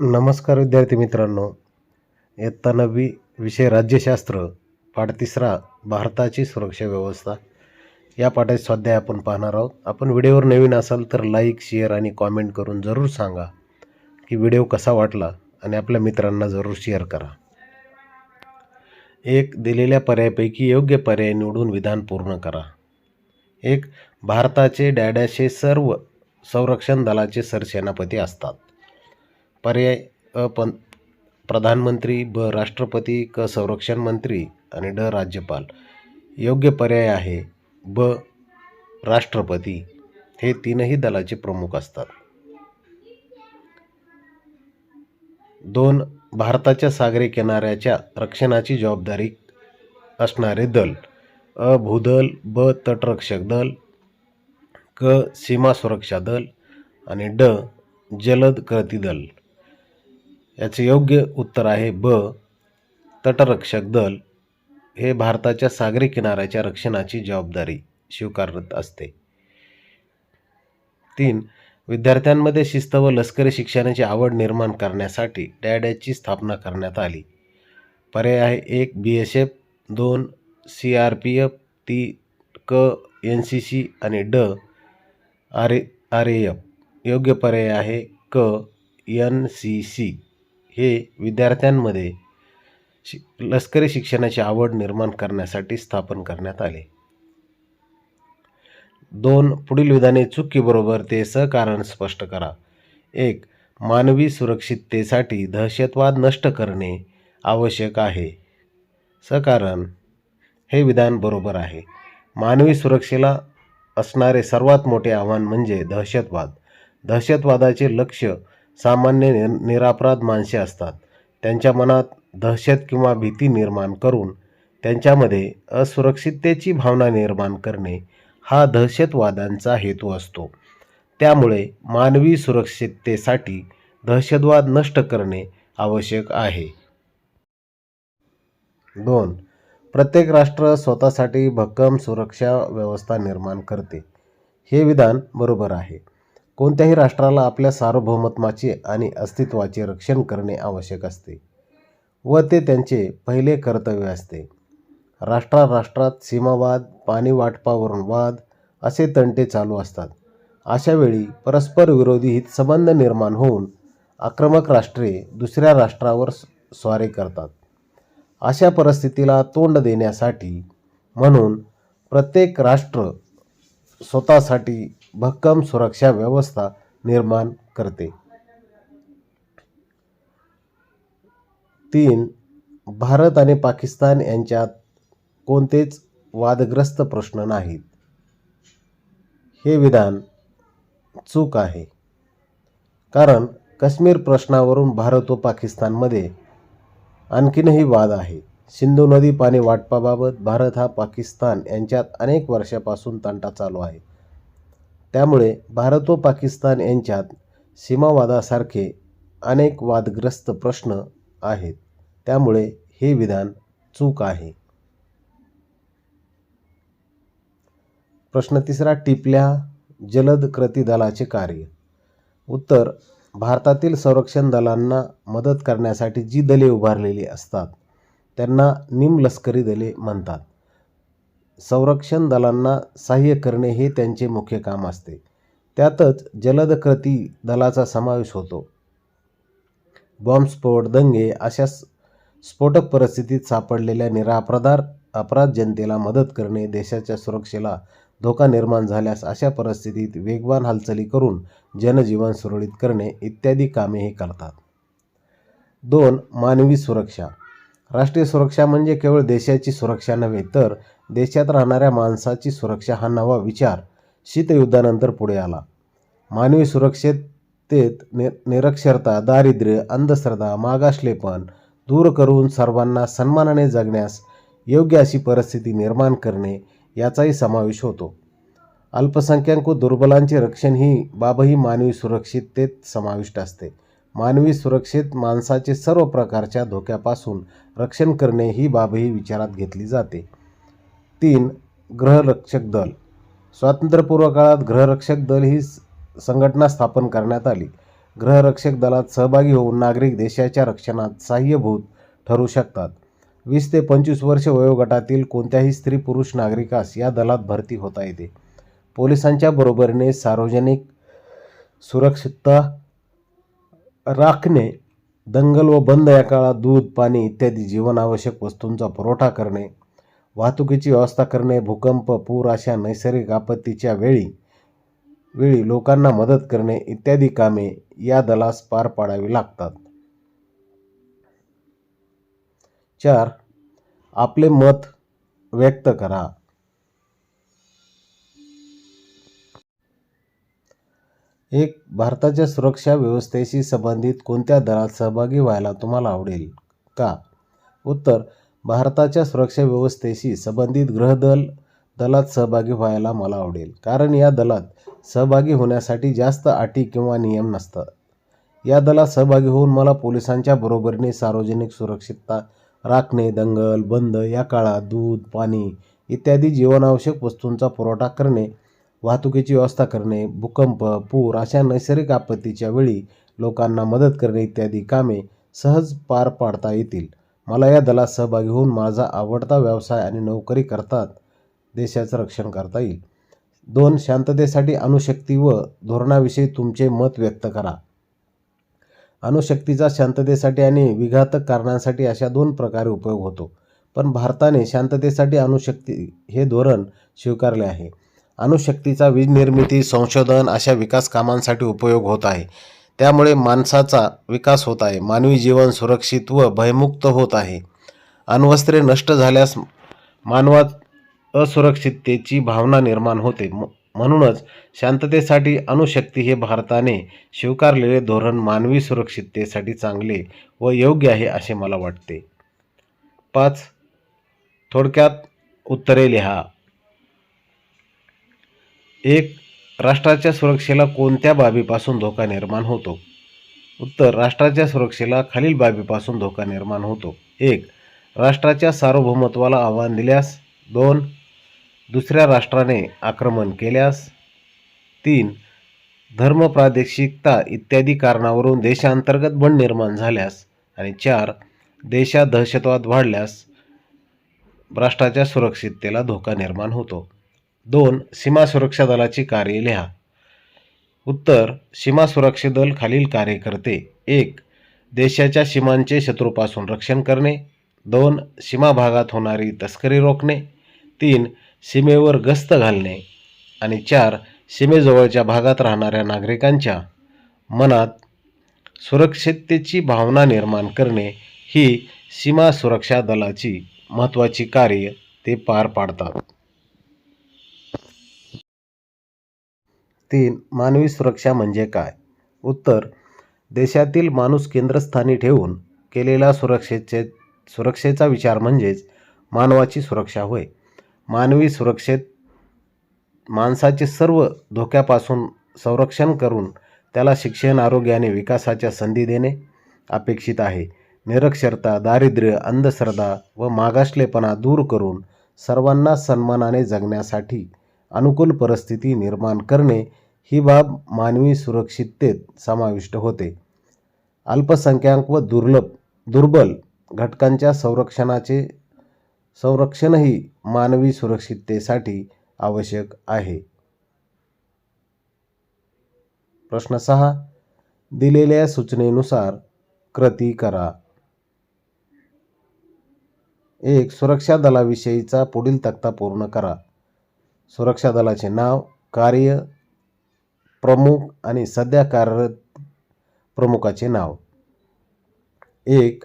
नमस्कार विद्यार्थी मित्रांनो. इयत्ता नववी विषय राज्यशास्त्र पाठ तिसरा भारताची सुरक्षा व्यवस्था. या पाठाचे स्वाध्याय आपण पाहणार आहोत. आपण व्हिडिओवर नवीन असाल तर लाईक शेअर आणि कॉमेंट करून जरूर सांगा की व्हिडिओ कसा वाटला आणि आपल्या मित्रांना जरूर शेअर करा. एक दिलेल्या पर्यायापैकी योग्य पर्याय निवडून विधान पूर्ण करा. एक भारताचे डॅडॅशे सर्व संरक्षण दलाचे सरसेनापती असतात. पर्याय अ पं प्रधानमंत्री ब राष्ट्रपती क संरक्षण मंत्री आणि ड राज्यपाल. योग्य पर्याय आहे ब राष्ट्रपती. हे तीनही दलाचे प्रमुख असतात. दोन भारताच्या सागरी किनाऱ्याच्या रक्षणाची जबाबदारी असणारे दल. अ भूदल ब तटरक्षक दल. क सीमा सुरक्षा दल. आणि ड जलद कृती दल. याचे योग्य उत्तर आहे ब. तटरक्षक दल हे भारताच्या सागरी किनाऱ्याच्या रक्षणाची जबाबदारी स्वीकारत असते. तीन. विद्यार्थ्यांमध्ये शिस्त व लष्करी शिक्षणाची आवड निर्माण करण्यासाठी डॅडॅची स्थापना करण्यात आली. पर्याय आहे एक बी एस एफ दोन सी आर पी एफ ती क एन सी सी आणि ड आर आर ए एफ. योग्य पर्याय आहे क एन सी सी. हे विद्यार्थ्यांमध्ये शि लष्करी शिक्षणाची आवड निर्माण करण्यासाठी स्थापन करण्यात आले. दोन पुढील विधाने चुकीबरोबर ते सहकारण स्पष्ट करा. एक मानवी सुरक्षिततेसाठी दहशतवाद नष्ट करणे आवश्यक आहे. सकारण हे विधान बरोबर आहे. मानवी सुरक्षेला असणारे सर्वात मोठे आव्हान म्हणजे दहशतवाद. दहशतवादाचे लक्ष सामान्य निर निरापराध माणसे असतात. त्यांच्या मनात दहशत किंवा भीती निर्माण करून त्यांच्यामध्ये असुरक्षिततेची भावना निर्माण करणे हा दहशतवादांचा हेतू असतो. त्यामुळे मानवी सुरक्षिततेसाठी दहशतवाद नष्ट करणे आवश्यक आहे. दोन. प्रत्येक राष्ट्र स्वतःसाठी भक्कम सुरक्षा व्यवस्था निर्माण करते. हे विधान बरोबर आहे. कोणत्याही राष्ट्राला आपल्या सार्वभौमत्वाचे आणि अस्तित्वाचे रक्षण करणे आवश्यक असते व ते त्यांचे पहिले कर्तव्य असते. राष्ट्रा राष्ट्रात सीमावाद पाणी वाटपावरून वाद असे तंटे चालू असतात. अशावेळी परस्पर विरोधी हितसंबंध निर्माण होऊन आक्रमक राष्ट्रे दुसऱ्या राष्ट्रावर स्वारे करतात. अशा परिस्थितीला तोंड देण्यासाठी म्हणून प्रत्येक राष्ट्र स्वतःसाठी भक्कम सुरक्षा व्यवस्था निर्माण करते. तीन भारत आणि पाकिस्तान यांच्यात कोणतेच वादग्रस्त प्रश्न नाहीत. हे विधान चूक आहे. कारण काश्मीर प्रश्नावरून भारत व पाकिस्तानमध्ये आणखीनही वाद आहे. सिंधू नदी पाणी वाटपाबाबत भारत हा पाकिस्तान यांच्यात अनेक वर्षापासून तंटा चालू आहे. त्यामुळे भारत व पाकिस्तान यांच्यात सीमावादासारखे अनेक वादग्रस्त प्रश्न आहेत. त्यामुळे हे विधान चूक आहे. प्रश्न तिसरा टिपल्या जलद कृती दलाचे कार्य. उत्तर भारतातील संरक्षण दलांना मदत करण्यासाठी जी दले उभारलेली असतात त्यांना निमलष्करी दले म्हणतात. संरक्षण दलांना सहाय्य करणे हे त्यांचे मुख्य काम असते. त्यातच जलद कृती दलाचा समावेश होतो. बॉम्बस्फोट दंगे अशा स्फोटक परिस्थितीत सापडलेल्या निरापराधार अपराध जनतेला मदत करणे देशाच्या सुरक्षेला धोका निर्माण झाल्यास अशा परिस्थितीत वेगवान हालचाली करून जनजीवन सुरळीत करणे इत्यादी कामे हे करतात. दोन मानवी सुरक्षा. राष्ट्रीय सुरक्षा म्हणजे केवळ देशाची सुरक्षा नव्हे तर देशात राहणाऱ्या माणसाची सुरक्षा हा नवा विचार. शीतयुद्धानंतर पुढे आला. मानवी सुरक्षेत नि निरक्षरता दारिद्र्य अंधश्रद्धा मागासलेपण दूर करून सर्वांना सन्मानाने जगण्यास योग्य अशी परिस्थिती निर्माण करणे याचाही समावेश होतो. अल्पसंख्याक व दुर्बलांचे रक्षण ही बाबही मानवी सुरक्षिततेत समाविष्ट असते. मानवी सुरक्षेत माणसाचे सर्व प्रकारच्या धोक्यापासून रक्षण करणे ही बाबही विचारात घेतली जाते. तीन ग्रहरक्षक दल. स्वातंत्र्यपूर्व काळात ग्रहरक्षक दल ही संघटना स्थापन करण्यात आली. ग्रहरक्षक दलात सहभागी होऊन नागरिक देशाच्या रक्षणात सहाय्यभूत ठरू शकतात. वीस ते पंचवीस वर्ष वयोगटातील कोणत्याही स्त्री पुरुष नागरिकास या दलात भरती होता येते. पोलिसांच्या बरोबरीने सार्वजनिक सुरक्षितता राखणे दंगल व बंद या काळात दूध पाणी इत्यादी जीवनावश्यक वस्तूंचा पुरवठा करणे वाहतुकीची व्यवस्था करणे भूकंप पूर अशा नैसर्गिक आपत्तीच्या वेळी वेळी लोकांना मदत करणे इत्यादी कामे या दलास पार पाडावी लागतात. चार आपले मत व्यक्त करा. एक भारताच्या सुरक्षा व्यवस्थेशी संबंधित कोणत्या दलात सहभागी व्हायला तुम्हाला आवडेल? का? उत्तर भारताच्या सुरक्षा व्यवस्थेशी संबंधित गृहदल दलात सहभागी व्हायला मला आवडेल. कारण या दलात सहभागी होण्यासाठी जास्त अटी किंवा नियम नसतात. या दलात सहभागी होऊन मला पोलिसांच्या बरोबरीने सार्वजनिक सुरक्षितता राखणे दंगल बंद या काळात दूध पाणी इत्यादी जीवनावश्यक वस्तूंचा पुरवठा करणे वाहतुकीची व्यवस्था करणे भूकंप पूर अशा नैसर्गिक आपत्तीच्या वेळी लोकांना मदत करणे इत्यादी कामे सहज पार पाडता येतील. मला या दलात सहभागी होऊन माझा आवडता व्यवसाय आणि नोकरी करतात देशाचं रक्षण करता येईल. दोन शांततेसाठी अणुशक्ती व धोरणाविषयी तुमचे मत व्यक्त करा. अणुशक्तीचा शांततेसाठी आणि विघातक कारणांसाठी अशा दोन प्रकारे उपयोग होतो. पण भारताने शांततेसाठी अणुशक्ती हे धोरण स्वीकारले आहे. अणुशक्तीचा वीज निर्मिती संशोधन अशा विकास कामांसाठी उपयोग होत आहे. त्यामुळे माणसाचा विकास होत आहे. मानवी जीवन सुरक्षित व भयमुक्त होत आहे. अण्वस्त्रे नष्ट झाल्यास मानवात असुरक्षिततेची भावना निर्माण होते. म- म्हणूनच शांततेसाठी अणुशक्ती हे भारताने स्वीकारलेले धोरण मानवी सुरक्षिततेसाठी चांगले व योग्य आहे असे मला वाटते. पाच थोडक्यात उत्तरे लिहा. एक राष्ट्राच्या सुरक्षेला कोणत्या बाबीपासून धोका निर्माण होतो? उत्तर राष्ट्राच्या सुरक्षेला खालील बाबीपासून धोका निर्माण होतो. एक राष्ट्राच्या सार्वभौमत्वाला आव्हान दिल्यास. दोन दुसऱ्या राष्ट्राने आक्रमण केल्यास. तीन धर्म प्रादेशिकता इत्यादी कारणावरून देशांतर्गत बंड निर्माण झाल्यास. आणि चार देशात दहशतवाद वाढल्यास राष्ट्राच्या सुरक्षिततेला धोका निर्माण होतो. दोन सीमा सुरक्षा दलाची कार्ये लिहा. उत्तर सीमा सुरक्षा दल खालील कार्य करते. एक देशाच्या सीमांचे शत्रूपासून रक्षण करणे. दोन सीमा भागात होणारी तस्करी रोखणे. तीन सीमेवर गस्त घालणे. आणि चार सीमेजवळच्या भागात राहणाऱ्या नागरिकांच्या मनात सुरक्षिततेची भावना निर्माण करणे ही सीमा सुरक्षा दलाची महत्त्वाची कार्य ते पार पाडतात. तीन मानवी सुरक्षा म्हणजे काय? उत्तर देशातील माणूस केंद्रस्थानी ठेवून केलेला सुरक्षेचे सुरक्षेचा विचार म्हणजेच मानवाची सुरक्षा होय. मानवी सुरक्षेत माणसाचे सर्व धोक्यापासून संरक्षण करून त्याला शिक्षण आरोग्य आणि विकासाच्या संधी देणे अपेक्षित आहे. निरक्षरता दारिद्र्य अंधश्रद्धा व मागासलेपणा दूर करून सर्वांना सन्मानाने जगण्यासाठी अनुकूल परिस्थिती निर्माण करणे ही बाब मानवी सुरक्षिततेत समाविष्ट होते. अल्पसंख्याक व दुर्लभ दुर्बल घटकांच्या संरक्षणाचे संरक्षणही मानवी सुरक्षिततेसाठी आवश्यक आहे. प्रश्न सहा. दिलेल्या सूचनेनुसार कृती करा. एक. सुरक्षा दलाविषयीचा पुढील तक्ता पूर्ण करा. सुरक्षा दलाचे नाव कार्य प्रमुख आणि सध्या कार्यरत प्रमुखाचे नाव. एक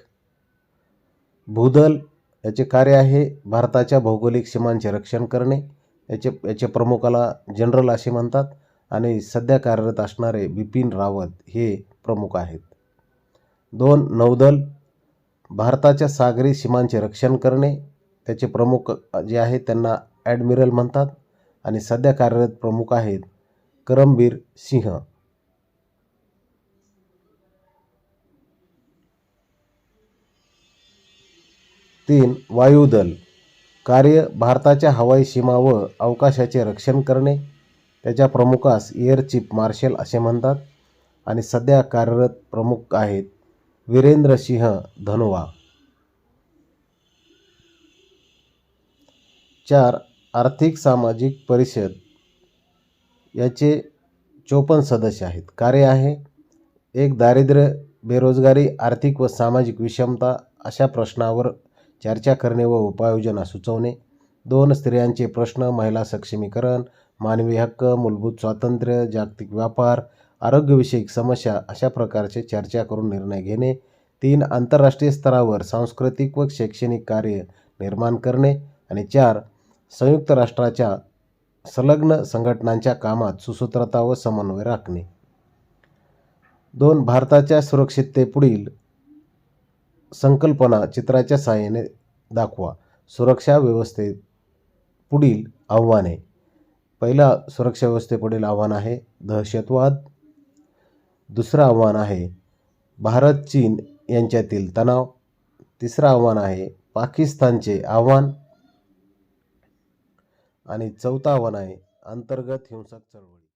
भूदल याचे कार्य आहे भारताच्या भौगोलिक सीमांचे रक्षण करणे. याचे याचे प्रमुखाला जनरल असे म्हणतात आणि सध्या कार्यरत असणारे बिपिन रावत हे प्रमुख आहेत. दोन नौदल भारताच्या सागरी सीमांचे रक्षण करणे. त्याचे प्रमुख जे आहेत त्यांना ॲडमिरल म्हणतात आणि सध्या कार्यरत प्रमुख आहेत करमबीर सिंह। तीन वायुदल। कार्य भारताच्या हवाई सीमा व अवकाशाचे रक्षण करणे. त्याच्या प्रमुखास एअर चीफ मार्शल असे म्हणतात. आणि सध्या कार्यरत प्रमुख आहेत वीरेंद्र सिंह धनोवा चार आर्थिक सामाजिक परिषद. याचे चोपन्न सदस्य आहेत. कार्य आहे एक दारिद्र्य बेरोजगारी आर्थिक व सामाजिक विषमता अशा प्रश्नावर चर्चा करणे व उपाययोजना सुचवणे. दोन स्त्रियांचे प्रश्न महिला सक्षमीकरण मानवी हक्क मूलभूत स्वातंत्र्य जागतिक व्यापार आरोग्यविषयक समस्या अशा प्रकारचे चर्चा करून निर्णय घेणे. तीन आंतरराष्ट्रीय स्तरावर सांस्कृतिक व शैक्षणिक कार्य निर्माण करणे. आणि चार संयुक्त राष्ट्राच्या संलग्न संघटनांच्या कामात सुसूत्रता व समन्वय राखणे. दोन भारताच्या सुरक्षिततेपुढील संकल्पना चित्राच्या सहाय्याने दाखवा. सुरक्षा व्यवस्थेत पुढील आव्हाने. पहिला सुरक्षा व्यवस्थेपुढील आव्हान आहे दहशतवाद. दुसरं आव्हान आहे भारत चीन यांच्यातील तणाव. तिसरं आव्हान आहे पाकिस्तानचे आव्हान. आणि चौथा आव्हान आहे. अंतर्गत हिंसक चळवळ.